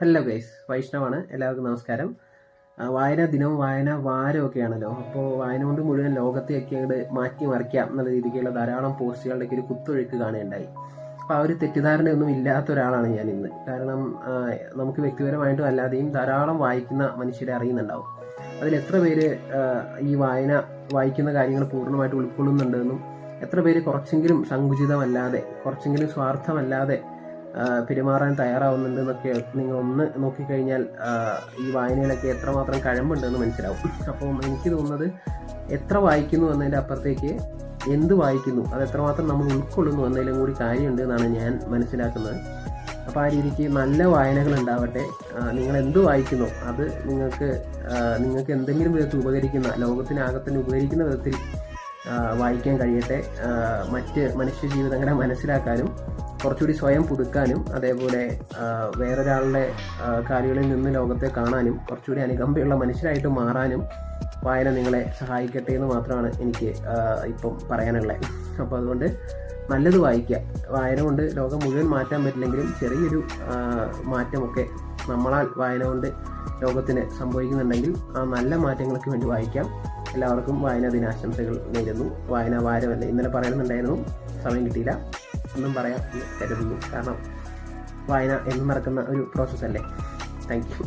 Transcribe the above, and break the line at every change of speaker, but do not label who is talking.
Hello guys വൈഷ്ണവാണ്. എല്ലാവർക്കും നമസ്കാരം. വായന ദിനവും വായന വാരം ഒക്കെയാണല്ലോ. അപ്പോൾ വായന കൊണ്ട് മുഴുവൻ ലോകത്തെയൊക്കെ അങ്ങോട്ട് മാറ്റി മറിക്കാം എന്നുള്ള രീതിക്കുള്ള ധാരാളം പോസ്റ്റുകളുടെയൊക്കെ ഒരു കുത്തൊഴുക്ക് കാണുകയുണ്ടായി. അപ്പോൾ ആ ഒരു തെറ്റിദ്ധാരണയൊന്നും ഇല്ലാത്ത ഒരാളാണ് ഞാൻ ഇന്ന്. കാരണം നമുക്ക് വ്യക്തിപരമായിട്ടും അല്ലാതെയും ധാരാളം വായിക്കുന്ന മനുഷ്യരെ അറിയുന്നുണ്ടാവും. അതിൽ എത്ര പേര് ഈ വായന വായിക്കുന്ന കാര്യങ്ങൾ പൂർണമായിട്ട് ഉൾക്കൊള്ളുന്നുണ്ടെന്നും എത്ര പേര് കുറച്ചെങ്കിലും സങ്കുചിതമല്ലാതെ കുറച്ചെങ്കിലും സ്വാർത്ഥമല്ലാതെ ആ, തയ്യാറാവുന്നുണ്ട് എന്നൊക്കെ നിങ്ങൾ ഒന്ന് നോക്കിക്കഴിഞ്ഞാൽ ഈ വായനയിലൊക്കെ എത്രമാത്രം കഴമ്പുണ്ടെന്ന് മനസ്സിലാവും. അപ്പം എനിക്ക് തോന്നുന്നത് എത്ര വായിക്കുന്നു എന്നതിന്റെ അപ്പുറത്തേക്ക് എന്ത് വായിക്കുന്നു അത് എത്രമാത്രം നമ്മൾ ഉൾക്കൊള്ളുന്നു എന്നതിലും കൂടി കാര്യമുണ്ട് എന്നാണ് ഞാൻ മനസ്സിലാക്കുന്നത്. അപ്പോൾ ആ രീതിക്ക് നല്ല വായനകൾ ഉണ്ടാവട്ടെ. നിങ്ങൾ എന്ത് വായിക്കുന്നു അത് നിങ്ങൾക്ക് നിങ്ങൾക്ക് എന്തെങ്കിലും വിധത്തിൽ ഉപകരിക്കുന്ന ലോകത്തിനാകത്തിന് ഉപകരിക്കുന്ന വിധത്തിൽ വായിക്കാൻ കഴിയട്ടെ. മറ്റ് മനുഷ്യ ജീവിതങ്ങളെ മനസ്സിലാക്കാനും കുറച്ചുകൂടി സ്വയം പുതുക്കാനും അതേപോലെ വേറൊരാളുടെ കാര്യങ്ങളിൽ നിന്ന് ലോകത്തെ കാണാനും കുറച്ചുകൂടി അനുകമ്പയുള്ള മനുഷ്യരായിട്ട് മാറാനും വായന നിങ്ങളെ സഹായിക്കട്ടെ എന്ന് മാത്രമാണ് എനിക്ക് ഇപ്പം പറയാനുള്ളത് അപ്പോൾ അതുകൊണ്ട് നല്ലത് വായിക്കുക. വായന കൊണ്ട് ലോകം മുഴുവൻ മാറ്റാൻ പറ്റില്ലെങ്കിലും ചെറിയൊരു മാറ്റമൊക്കെ നമ്മളാൽ വായന കൊണ്ട് ലോകത്തിന് സംഭവിക്കുന്നുണ്ടെങ്കിൽ ആ നല്ല മാറ്റങ്ങൾക്ക് വേണ്ടി വായിക്കാം. എല്ലാവർക്കും വായനാ ദിനാശംസകൾ നേരുന്നു. വായനാ വാരമല്ല? ഇന്നലെ പറയണമെന്നുണ്ടായിരുന്നു സമയം കിട്ടിയില്ല. ഒന്നും പറയാൻ കരുതുന്നു. കാരണം വായന എന്നും നടക്കുന്ന ഒരു പ്രോസസ്സല്ലേ താങ്ക് യു